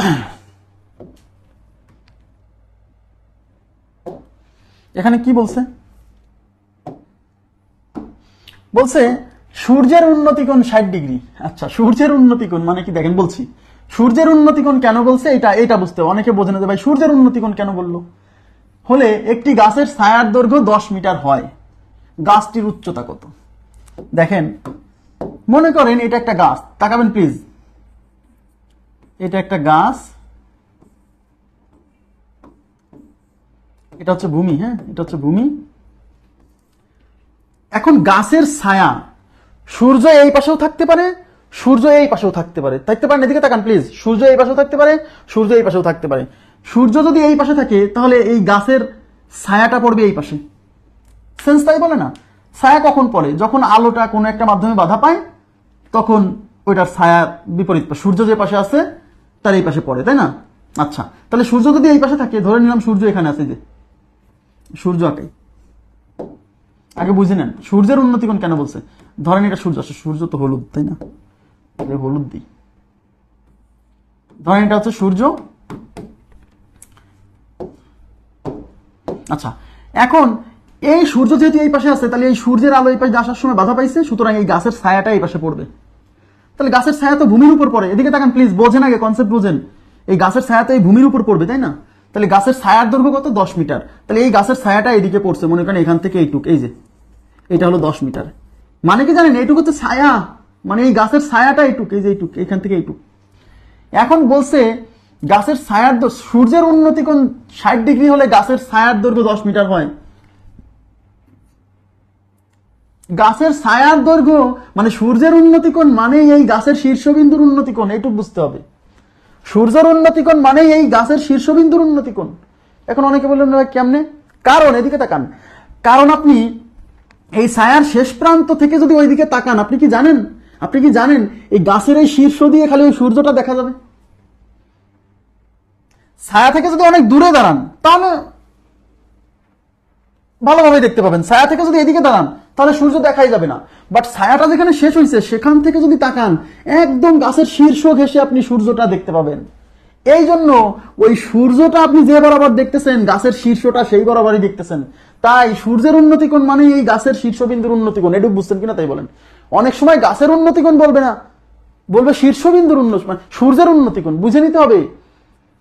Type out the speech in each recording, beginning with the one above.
এখানে কি বলছে? বলছে, সূর্যের উন্নতি কোণ ষাট ডিগ্রি। আচ্ছা সূর্যের উন্নতি কোণ মানে কি? দেখেন, বলছি। সূর্যের উন্নতি কোণ কেন বলছে? এটা এটা বুঝতে অনেকে বোঝে না যে, ভাই, সূর্যের উন্নতি কোণ কেন বলল? হলে একটি গাছের ছায়ার দৈর্ঘ্য দশ মিটার হয়। গাছটির উচ্চতা কত? দেখেন, মনে করেন এটা একটা গাছ। তাকাবেন প্লিজ এটা একটা গাছ। এটা হচ্ছে ভূমি হ্যাঁ? এটা হচ্ছে ভূমি। এখন গাছের ছায়া, সূর্য এই পাশেও থাকতে পারে, সূর্য এই পাশেও থাকতে পারে। থাকতে পারেন এদিকে তাকান প্লিজ সূর্য এই পাশেও থাকতে পারে, সূর্য এই পাশেও থাকতে পারে। সূর্য যদি এই পাশে থাকে, তাহলে এই গাছের ছায়াটা পড়বে এই পাশে। সেন্স তাই বলে না? ছায়া কখন পড়ে? যখন আলোটা কোনো একটা মাধ্যমে বাধা পায়, তখন ওইটার ছায়া বিপরীত। সূর্য যে পাশে আছে তার এই পাশে পড়ে, তাই না? আচ্ছা তাহলে সূর্য যদি এই পাশে থাকে, ধরে নিলাম সূর্য এখানে আছে যে, সূর্য আঁকাই আগে বুঝে নেন, সূর্যের উন্নতি কোণ কেন বলছে? ধরেন এটা সূর্য আছে সূর্য তো হলুদ, তাই না? হলুদ দিই। ধরেন এটা হচ্ছে সূর্য। আচ্ছা এখন এই সূর্য যেহেতু এই পাশে আছে, তাহলে এই সূর্যের আলো এই পাশে আসার সময় বাধা পাইছে, সুতরাং এই গাছের ছায়াটা এই পাশে পড়বে। তাহলে গাছের ছায়া তো ভূমির উপর পড়ে। এদিকে তাকান প্লিজ বোঝেন আগে কনসেপ্ট বোঝেন। এই গাছের ছায়া তো এই ভূমির উপর পড়বে, তাই না? তাহলে গাছের ছায়ার দৈর্ঘ্য কত? দশ মিটার। তাহলে এই গাছের ছায়াটা এদিকে পড়ছে, মনে করেন এখান থেকে এইটুক, এই যে। এটা হলো দশ মিটার। মানে কি জানেন, এইটুকু হচ্ছে ছায়া। মানে এই গাছের ছায়াটা এইটুক, এই যে এইটুক, এখান থেকে এইটুক। এখন বলছে, গাছের ছায়ার সূর্যের উন্নতি কোণ ষাট ডিগ্রি হলে গাছের ছায়ার দৈর্ঘ্য দশ মিটার হয়? গাছের ছায়ার দৈর্ঘ্য মানে সূর্যের উন্নতি কোণ মানে এই গাছের শীর্ষবিন্দুর উন্নতি কোণ এইটুকু বুঝতে হবে। সূর্যের উন্নতি কোণ মানে এই গাছের শীর্ষবিন্দুর উন্নতি কোণ এখন অনেকে বললেন, ভাই, কেমনে? কারণ, এদিকে তাকান। কারণ আপনি এই ছায়ার শেষ প্রান্ত থেকে যদি ওইদিকে তাকান, আপনি কি জানেন? আপনি কি জানেন এই গাছের এই শীর্ষ দিয়ে খালি ওই সূর্যটা দেখা যাবে? ছায়া থেকে যদি অনেক দূরে দাঁড়ান, তাহলে ভালোভাবে দেখতে পাবেন। ছায়া থেকে যদি এদিকে দাঁড়ান তাহলে সূর্য দেখাই যাবে না। বাট ছায়াটা যেখানে শেষ হয়েছে সেখান থেকে যদি তাকান, একদম গাছের শীর্ষ ঘেসে আপনি সূর্যটা দেখতে পাবেন। এই জন্য ওই সূর্যটা আপনি যে বরাবর দেখতেছেন, গাছের শীর্ষটা সেই বরাবরই দেখতেছেন। তাই সূর্যের উন্নতি কোণ মানে এই গাছের শীর্ষবিন্দুর উন্নতি কোণ এটুকু বুঝছেন কিনা তাই বলেন। অনেক সময় গাছের উন্নতি কোণ বলবে না, বলবে শীর্ষবিন্দুর উন্নতি মানে সূর্যের উন্নতি কোণ বুঝে নিতে হবে।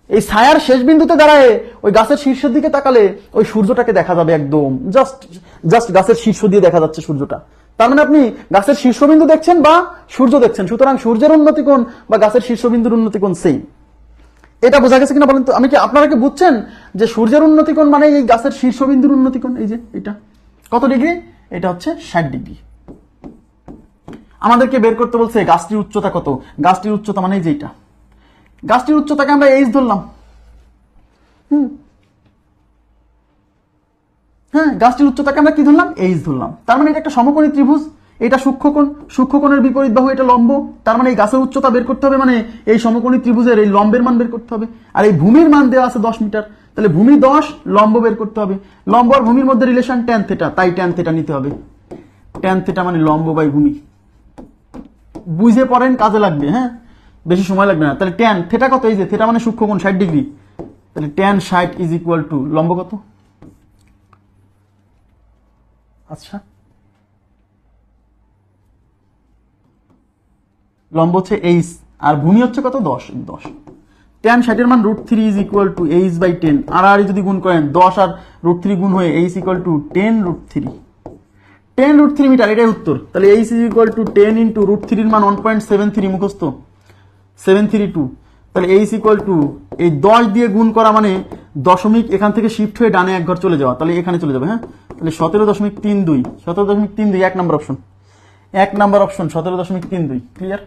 এই ছায়ার শেষ বিন্দুতে দাঁড়ায় ওই গাছের শীর্ষের দিকে তাকালে ওই সূর্যটাকে দেখা যাবে একদম। জাস্ট জাস্ট গাছের শীর্ষ দিয়ে দেখা যাচ্ছে সূর্যটা। তার মানে আপনি গাছের শীর্ষবিন্দু দেখছেন বা সূর্য দেখছেন, সুতরাং সূর্যের উন্নতি কোণ বা গাছের শীর্ষবিন্দুর উন্নতি কোণ সেম এটা বোঝা গেছে কিনা বলেন তো? আমি কি আপনারা কি বুঝছেন যে সূর্যের উন্নতি কোণ মানে এই গাছের শীর্ষবিন্দুর উন্নতি কোণ? এই যে এটা। কত ডিগ্রি? এটা হচ্ছে ষাট ডিগ্রি। আমাদেরকে বের করতে বলছে গাছটির উচ্চতা কত? গাছটির উচ্চতা মানে এই যে এটা। গাছটির উচ্চতাকে আমরা এইচ ধরলাম। হ্যাঁ গাছটির উচ্চতাকে আমরা কি ধরলাম? এইচ ধরলাম। তার মানে এটা একটা সমকোণী ত্রিভুজ। এটা সূক্ষ্মকোণ। সূক্ষ্মকোণের বিপরীত বাহু, এটা লম্ব। তার মানে এই গাছের উচ্চতা বের করতে হবে মানে এই সমকোণী ত্রিভুজের এই লম্বের মান বের করতে হবে। আর এই ভূমির মান দেওয়া আছে দশ মিটার। তাহলে ভূমি দশ, লম্ব বের করতে হবে। লম্ব আর ভূমির মধ্যে রিলেশন ট্যান থেটা তাই ট্যান থেটা নিতে হবে। ট্যান থেটা মানে লম্ব বাই ভূমি। বুঝে পড়েন, কাজে লাগবে হ্যাঁ? বেশি সময় লাগবে না। তাহলে ট্যান থেটা কত? এই যে থেটা মানে সূক্ষ্মকোণ ষাট ডিগ্রি। তাহলে ট্যান ষাট ইজ ইকুয়াল টু লম্ব কত? আচ্ছা। লম্ব হচ্ছে এইচ আর ভূমি হচ্ছে কত? দশ দশ। ট্যান ষাটের মান root three is equal to H by ten আর আর যদি গুণ করেন, দশ আর রুট থ্রি গুণ হয়ে H equal to ten root three ten root three metre, এটাই উত্তর। তাহলে H is equal to ten into root থ্রির মান ওয়ান পয়েন্ট সেভেন থ্রি মুখস্থ। সেভেন থ্রি টু তাহলে এইস ইকুয়াল টু এই দশ দিয়ে গুণ করা মানে দশমিক এখান থেকে শিফট হয়ে ডানে এক ঘর চলে যাওয়া, তাহলে এখানে চলে যাবে হ্যাঁ? তাহলে সতেরো দশমিক তিন দুই, সতেরো দশমিক তিন দুই, এক নম্বর অপশন এক নম্বর অপশন সতেরো দশমিক তিন দুই ক্লিয়ার